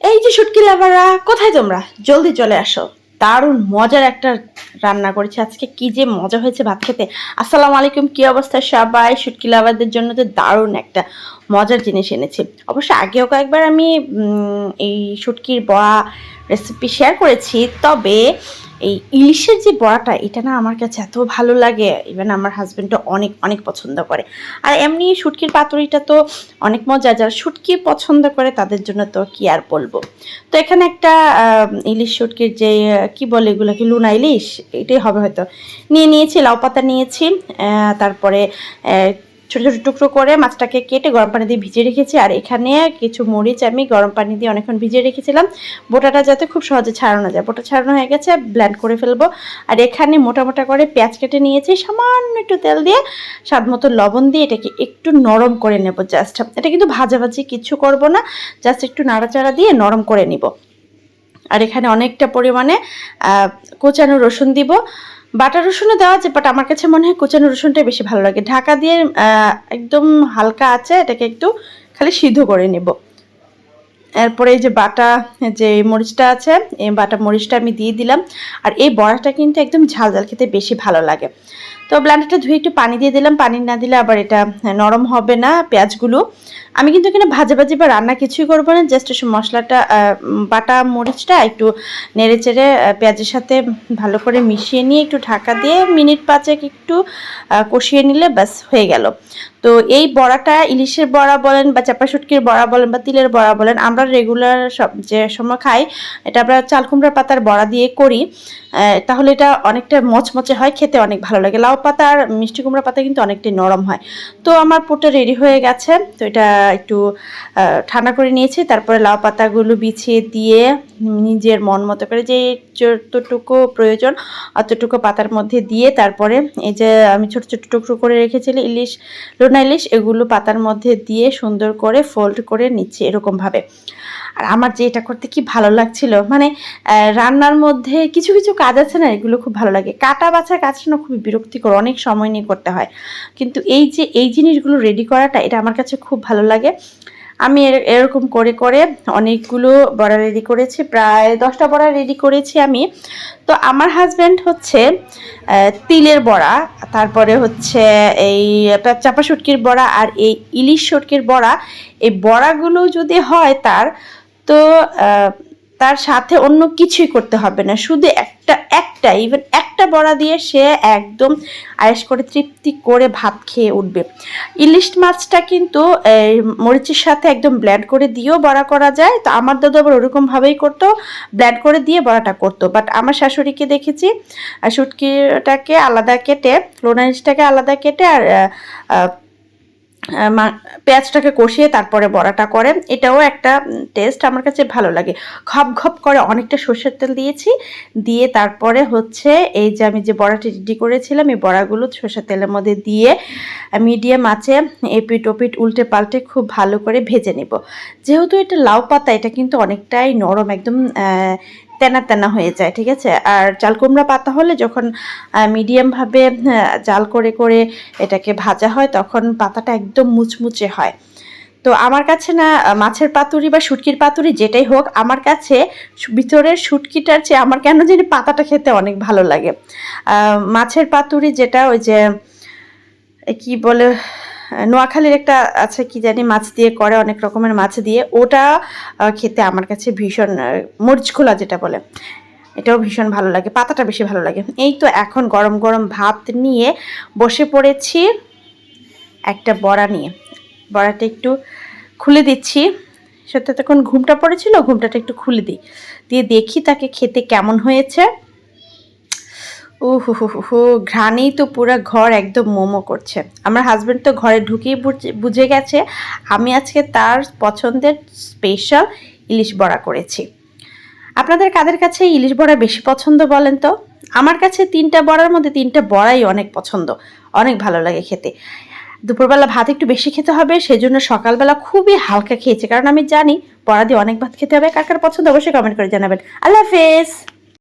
এই যে শুটকি লাভাররা, কোথায় তোমরা? জলদি চলে আসো। দারুণ মজার একটা রান্না করেছি। আজকে কি যে মজা হয়েছে ভাত খেতে। আসসালামু আলাইকুম, কি অবস্থা সবাই? শুটকি লাভারদের জন্য তো দারুণ একটা মজার জিনিস এনেছি। অবশ্য আগেও কয়েকবার আমি এই শুটকির বড়া রেসিপি শেয়ার করেছি। তবে এই ইলিশের যে বড়াটা, এটা না আমার কাছে এত ভালো লাগে। ইভেন আমার হাজব্যান্ডও অনেক অনেক পছন্দ করে। আর এমনি শুটকির পাতুরিটা তো অনেক মজা। যারা শুটকি পছন্দ করে, তাদের জন্য তো কি আর বলব? তো এখানে একটা ইলিশ শুটকির যে, কি বলে এগুলোকে, লুনা ইলিশ, এটাই হবে হয়তো। নিয়ে নিয়েছি, লাউ পাতা নিয়েছি তারপরে ছোট ছোট টুকরো করে মাছটাকে কেটে গরম পানি দিয়ে ভিজিয়ে রেখেছি। আর এখানে কিছু মরিচ আমি গরম পানি দিয়ে অনেকক্ষণ ভিজিয়ে রেখেছিলাম। বোটাটা যাতে খুব সহজে ছাড়ানো যায়। বোটা ছাড়ানো হয়ে গেছে ব্ল্যান্ড করে ফেলব। আর এখানে মোটা মোটা করে পেঁয়াজ কেটে নিয়েছি, সামান্য একটু তেল দিয়ে। স্বাদ মতো লবণ দিয়ে এটাকে একটু নরম করে নেব জাস্ট এটা কিন্তু ভাজাভাজি কিছু করব না জাস্ট একটু নাড়াচাড়া দিয়ে নরম করে নিব। আর এখানে অনেকটা পরিমাণে কোচানো রসুন দিব। বাটা রসুনও দেওয়া আছে বাট আমার কাছে মনে হয় কোচানো রসুনটাই বেশি ভালো লাগে। ঢাকা দিয়ে একদম হালকা আছে, এটাকে একটু খালি সিদ্ধ করে নেব। এরপরে এই যে বাটা, যে মরিচটা আছে, এই বাটা মরিচটা আমি দিয়ে দিলাম। আর এই বড়াটা কিন্তু একদম ঝাল ঝাল খেতে বেশি ভালো লাগে। তো ব্ল্যান্ডারটা ধুয়ে একটু পানি দিয়ে দিলাম। পানি না দিলে আবার এটা নরম হবে না পেঁয়াজগুলো। আমি কিন্তু এখানে ভাজা ভাজি বা রান্না কিছুই করব না জাস্ট মশলাটা বাটা মরিচটা একটু নেড়ে চেড়ে পেঁয়াজের সাথে ভালো করে মিশিয়ে নিয়ে একটু ঢাকা দিয়ে মিনিট পাঁচেক একটু কষিয়ে নিলে ব্যাস হয়ে গেল। তো এই বড়াটা ইলিশের বড়া বলেন বা চাপা শুটকির বড়া বলেন বা তিলের বড়া বলেন, আমরা রেগুলার সব যে সময় খাই, এটা আমরা চাল কুমড়ার পাতার বড়া দিয়ে করি। তাহলে এটা অনেকটা মচমচে হয়, খেতে অনেক ভালো লাগে। লাউ পাতা আর মিষ্টি কুমড়া পাতা কিন্তু অনেকটাই নরম হয়। তো আমার পুরটা রেডি হয়ে গেছে। তো এটা একটু ঠান্ডা করে নিয়েছি। তারপরে লাউ পাতাগুলো বিছিয়ে দিয়ে নিজের মন মতো করে যে যতটুকু প্রয়োজন অতটুকু পাতার মধ্যে দিয়ে তারপরে এই যে আমি ছোট ছোট টুকরো করে রেখেছিলাম ইলিশ, লোনা ইলিশ, এগুলো পাতার মধ্যে দিয়ে সুন্দর করে ফোল্ড করে নিচ্ছি এরকমভাবে। আর আমার যে এটা করতে কি ভালো লাগছিল মানে রান্নার মধ্যে কিছু কিছু কাজ আছে না, এগুলো খুব ভালো লাগে। কাটা বাছার কাজটা না খুবই বিরক্তিকর, অনেক সময় নিয়ে করতে হয়। কিন্তু এই যে, এই জিনিসগুলো রেডি করাটা, এটা আমার কাছে খুব ভালো লাগে। আমি এর- এরকম করে করে অনেকগুলো বড়া রেডি করেছি, প্রায় দশটা বড়া রেডি করেছি আমি। তো আমার হাজব্যান্ড হচ্ছে তিলের বড়া, তারপরে হচ্ছে এই চাপা শুটকির বড়া আর এই ইলিশ শুটকির বড়া। এই বড়াগুলো যদি হয় তার, তো তার সাথে অন্য কিছুই করতে হবে না। শুধু একটা একটা ইভেন একটা বড়া দিয়ে সে একদম আয়েস করে তৃপ্তি করে ভাত খেয়ে উঠবে। ইলিশ মাছটা কিন্তু মরিচের সাথে একদম ব্ল্যান্ড করে দিয়েও বড়া করা যায়। তো আমার দাদু আবার ওরকমভাবেই করতো ব্ল্যান্ড করে দিয়ে বড়াটা করতো। বাট আমার শাশুড়িকে দেখেছি আর শুটকিটাকে আলাদা কেটে লোনা আলাদা কেটে আর পেঁয়াজটাকে কষিয়ে তারপরে বড়াটা করে। এটাও একটা টেস্ট আমার কাছে ভালো লাগে। ঘপ ঘপ করে অনেকটা সর্ষের তেল দিয়েছি। দিয়ে তারপরে হচ্ছে এই যে আমি যে বড়াটি রেডি করেছিলাম, এই বড়াগুলো সর্ষের তেলের মধ্যে দিয়ে মিডিয়াম আছে এপিট ওপিট উল্টে পাল্টে খুব ভালো করে ভেজে নেব। যেহেতু এটা লাউ পাতা, এটা কিন্তু অনেকটাই নরম, একদম তেনা তেনা হয়ে যায়, ঠিক আছে? আর চাল কুমড়া পাতা হলে যখন মিডিয়ামভাবে জাল করে করে এটাকে ভাজা হয়, তখন পাতাটা একদম মুচমুচে হয়। তো আমার কাছে না, মাছের পাতুরি বা শুটকির পাতুরি যেটাই হোক, আমার কাছে ভিতরের শুটকিটার চেয়ে আমার কেন জানি পাতাটা খেতে অনেক ভালো লাগে। মাছের পাতুরি যেটা ওই যে কি বলে নোয়াখালীর একটা আছে, কি জানি, মাছ দিয়ে করে, অনেক রকমের মাছ দিয়ে। ওটা খেতে আমার কাছে ভীষণ মরিচ খোলা যেটা বলে। এটাও ভীষণ ভালো লাগে, পাতাটা বেশি ভালো লাগে। এই তো এখন গরম গরম ভাত নিয়ে বসে পড়েছি একটা বড়া নিয়ে। বড়াটা একটু খুলে দিচ্ছি। সত্যি, তখন ঘুমটা পড়েছিল, ঘুমটাটা একটু খুলে দিই। দিয়ে দেখি তাকে খেতে কেমন হয়েছে। ও ঘ্রাণেই তো পুরো ঘর একদম মোমো করছে। আমার হাজব্যান্ড তো ঘরে ঢুকেই বুঝে- বুঝে গেছে। আমি আজকে তার পছন্দের স্পেশাল ইলিশ বড়া করেছি। আপনাদের কাদের কাছে ইলিশ বড়া বেশি পছন্দ বলেন তো? আমার কাছে তিনটা বড়ার মধ্যে তিনটা বড়াই অনেক পছন্দ, অনেক ভালো লাগে খেতে। দুপুরবেলা ভাত একটু বেশি খেতে হবে, সেজন্য সকালবেলা খুবই হালকা খেয়েছে। কারণ আমি জানি বড়া দিয়ে অনেক ভাত খেতে হবে। কার কার পছন্দ, অবশ্যই কমেন্ট করে জানাবেন। আল্লাহ হাফেজ!